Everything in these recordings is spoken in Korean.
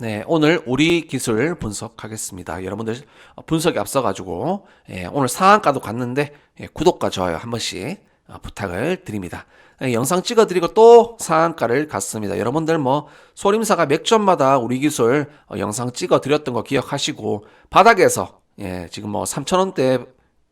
네, 오늘 우리 기술 분석하겠습니다. 여러분들 어, 분석에 앞서가지고 예, 오늘 상한가도 갔는데 예, 구독과 좋아요 한 번씩 어, 부탁을 드립니다. 예, 영상 찍어드리고 또 상한가를 갔습니다. 여러분들 뭐 소림사가 맥점마다 우리 기술 어, 영상 찍어드렸던 거 기억하시고 바닥에서 예, 지금 뭐 3,000원대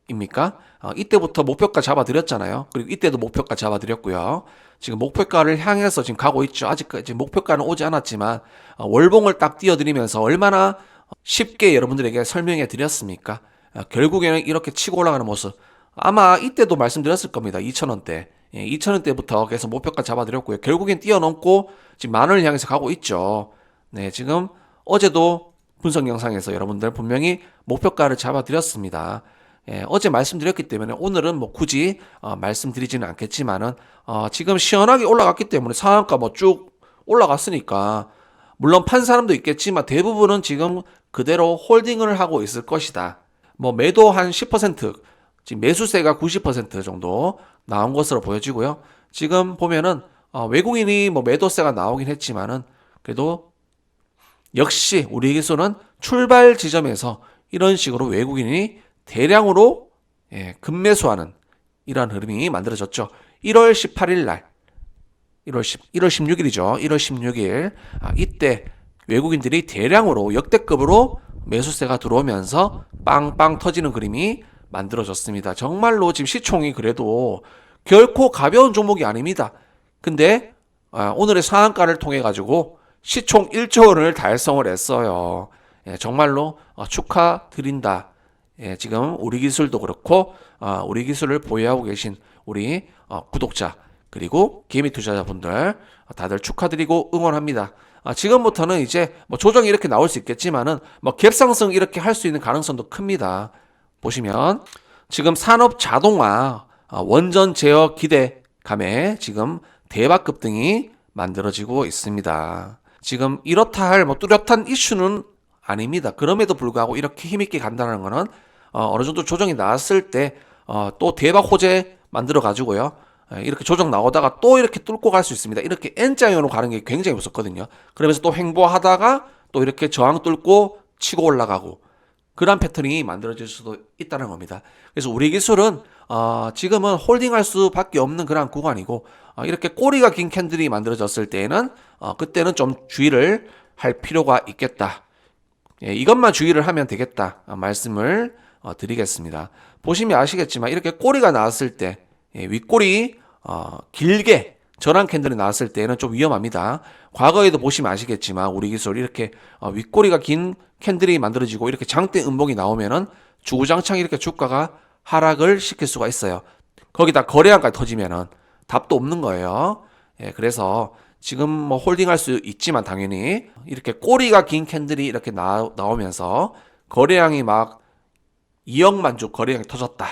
입니까? 어, 이때부터 목표가 잡아드렸잖아요. 그리고 이때도 목표가 잡아드렸고요. 지금 목표가를 향해서 지금 가고 있죠. 아직까지 목표가는 오지 않았지만 어, 월봉을 딱 띄워드리면서 얼마나 쉽게 여러분들에게 설명해 드렸습니까? 어, 결국에는 이렇게 치고 올라가는 모습. 아마 이때도 말씀드렸을 겁니다. 2,000원대. 예, 2,000원대부터 계속 목표가 잡아드렸고요. 결국엔 뛰어넘고 지금 만 원을 향해서 가고 있죠. 네, 지금 어제도 분석 영상에서 여러분들 분명히 목표가를 잡아드렸습니다. 예, 어제 말씀드렸기 때문에 오늘은 뭐 굳이 어, 말씀드리지는 않겠지만은 어, 지금 시원하게 올라갔기 때문에 상한가 뭐 쭉 올라갔으니까 물론 판 사람도 있겠지만 대부분은 지금 그대로 홀딩을 하고 있을 것이다. 뭐 매도 한 10% 지금 매수세가 90% 정도 나온 것으로 보여지고요. 지금 보면은 어, 외국인이 뭐 매도세가 나오긴 했지만은 그래도 역시 우리 기술은 출발 지점에서 이런 식으로 외국인이 대량으로 예, 급매수하는 이러한 흐름이 만들어졌죠. 1월 18일 날 1월 10, 1월 16일이죠. 1월 16일 아, 이때 외국인들이 대량으로 역대급으로 매수세가 들어오면서 빵빵 터지는 그림이 만들어졌습니다. 정말로 지금 시총이 그래도 결코 가벼운 종목이 아닙니다. 근데 아, 오늘의 상한가를 통해 가지고 시총 1조 원을 달성을 했어요. 예, 정말로 어, 축하드린다. 예, 지금 우리 기술도 그렇고 어, 우리 기술을 보유하고 계신 우리 어, 구독자 그리고 개미 투자자분들 어, 다들 축하드리고 응원합니다. 아, 지금부터는 이제 뭐 조정이 이렇게 나올 수 있겠지만은 뭐 갭상승 이렇게 할 수 있는 가능성도 큽니다. 보시면 지금 산업 자동화 어, 원전 제어 기대 감에 지금 대박 급 등이 만들어지고 있습니다. 지금 이렇다 할 뭐 뚜렷한 이슈는 아닙니다. 그럼에도 불구하고 이렇게 힘있게 간다는 거는 어, 어느 정도 조정이 나왔을 때 어, 또 대박 호재 만들어 가지고요. 예, 이렇게 조정 나오다가 또 이렇게 뚫고 갈 수 있습니다. 이렇게 N자형으로 가는 게 굉장히 무섭거든요. 그러면서 또 횡보하다가 또 이렇게 저항 뚫고 치고 올라가고 그런 패턴이 만들어질 수도 있다는 겁니다. 그래서 우리 기술은 어, 지금은 홀딩할 수밖에 없는 그런 구간이고 어, 이렇게 꼬리가 긴 캔들이 만들어졌을 때에는 어, 그때는 좀 주의를 할 필요가 있겠다. 예, 이것만 주의를 하면 되겠다 어, 말씀을 어, 드리겠습니다. 보시면 아시겠지만 이렇게 꼬리가 나왔을 때 예, 윗꼬리 어, 길게 전환 캔들이 나왔을 때는 좀 위험합니다. 과거에도 보시면 아시겠지만 우리 기술 이렇게 어, 윗꼬리가 긴 캔들이 만들어지고 이렇게 장대 음봉이 나오면은 주구장창 이렇게 주가가 하락을 시킬 수가 있어요. 거기다 거래량까지 터지면은 답도 없는 거예요. 예, 그래서 지금 뭐 홀딩할 수 있지만 당연히 이렇게 꼬리가 긴 캔들이 이렇게 나, 나오면서 거래량이 막 2억만 주 거래량이 터졌다.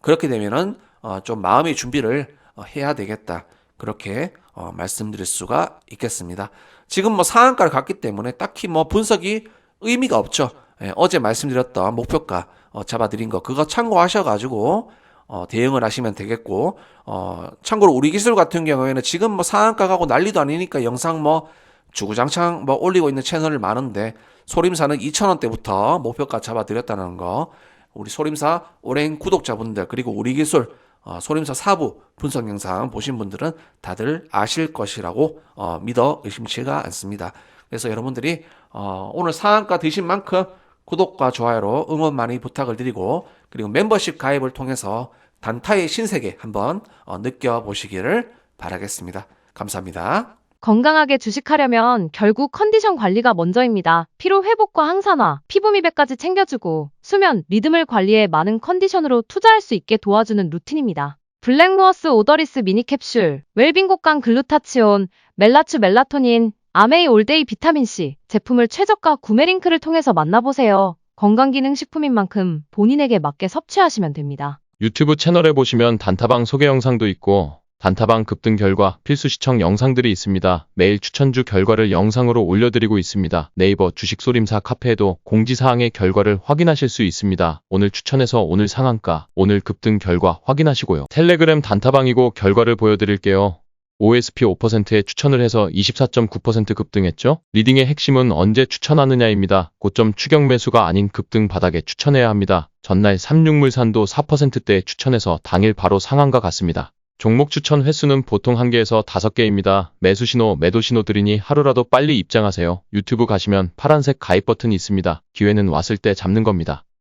그렇게 되면은 어, 좀 마음의 준비를 어, 해야 되겠다. 그렇게 어, 말씀드릴 수가 있겠습니다. 지금 뭐 상한가를 갔기 때문에 딱히 뭐 분석이 의미가 없죠. 예, 어제 말씀드렸던 목표가 어, 잡아드린 거 그거 참고하셔가지고 어, 대응을 하시면 되겠고 어, 참고로 우리 기술 같은 경우에는 지금 뭐 상한가 가고 난리도 아니니까 영상 뭐 주구장창 뭐 올리고 있는 채널이 많은데 소림사는 2,000원대부터 목표가 잡아드렸다는 거 우리 소림사 오랜 구독자분들 그리고 우리 기술 어, 소림사 사부 분석 영상 보신 분들은 다들 아실 것이라고 어, 믿어 의심치가 않습니다. 그래서 여러분들이 어, 오늘 상한가 드신 만큼 구독과 좋아요로 응원 많이 부탁을 드리고 그리고 멤버십 가입을 통해서 단타의 신세계 한번 어, 느껴보시기를 바라겠습니다. 감사합니다. 건강하게 주식하려면 결국 컨디션 관리가 먼저입니다. 피로 회복과 항산화, 피부 미백까지 챙겨주고 수면, 리듬을 관리해 많은 컨디션으로 투자할 수 있게 도와주는 루틴입니다. 블랙로어스 오더리스 미니 캡슐, 웰빙 곡간 글루타치온, 멜라추 멜라토닌, 아메이 올데이 비타민C 제품을 최저가 구매 링크를 통해서 만나보세요. 건강기능식품인 만큼 본인에게 맞게 섭취하시면 됩니다. 유튜브 채널에 보시면 단타방 소개 영상도 있고 단타방 급등 결과 필수 시청 영상들이 있습니다. 매일 추천주 결과를 영상으로 올려드리고 있습니다. 네이버 주식소림사 카페에도 공지사항의 결과를 확인하실 수 있습니다. 오늘 추천해서 오늘 상한가, 오늘 급등 결과 확인하시고요. 텔레그램 단타방이고 결과를 보여드릴게요. OSP 5%에 추천을 해서 24.9% 급등했죠? 리딩의 핵심은 언제 추천하느냐입니다. 고점 추격 매수가 아닌 급등 바닥에 추천해야 합니다. 전날 삼육물산도 4%대에 추천해서 당일 바로 상한가 같습니다. 종목 추천 횟수는 보통 1개에서 5개입니다. 매수 신호, 매도 신호 들이니 하루라도 빨리 입장하세요. 유튜브 가시면 파란색 가입 버튼이 있습니다. 기회는 왔을 때 잡는 겁니다.